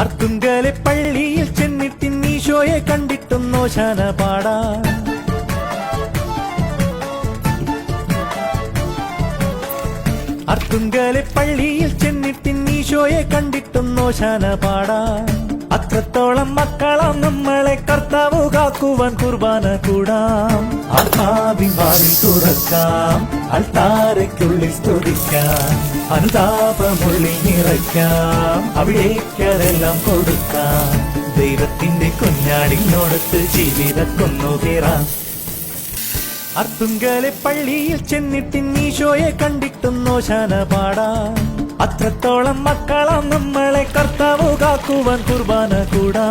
അർത്തുങ്കലെ പള്ളിയിൽ ചെന്നിട്ട് ഈശോയെ കണ്ടിട്ടും നോശാന പാടാ അർത്തുങ്കലെ പള്ളിയിൽ ചെന്നിട്ട് ഈശോയെ കണ്ടിട്ടും നോശാന പാടാ അത്രത്തോളം മക്കളാം നമ്മളെ കർത്താവ് കാക്കുവാൻ കുർബാന കൂടാം. ആത്മാഭിമാനി തുറക്കാം. അൾത്താരയ്ക്കുള്ളിൽ സ്തുതിക്കാം. അനുതാപമുള്ളിൽ നിറയ്ക്കാം. അവിടേക്കതെല്ലാം കൊടുക്കാം. ദൈവത്തിന്റെ കുഞ്ഞാടിനോടത്ത് ജീവിതക്കൊന്നുകേറാം അർത്തുങ്കലെ പള്ളിയിൽ ചെന്നിട്ടിന്നീശോയെ കണ്ടിട്ടും നോശാന പാടാ. അത്രത്തോളം മക്കളാം നമ്മളെ കർത്താവ് കാക്കുവാൻ കുർബാന കൂടാ.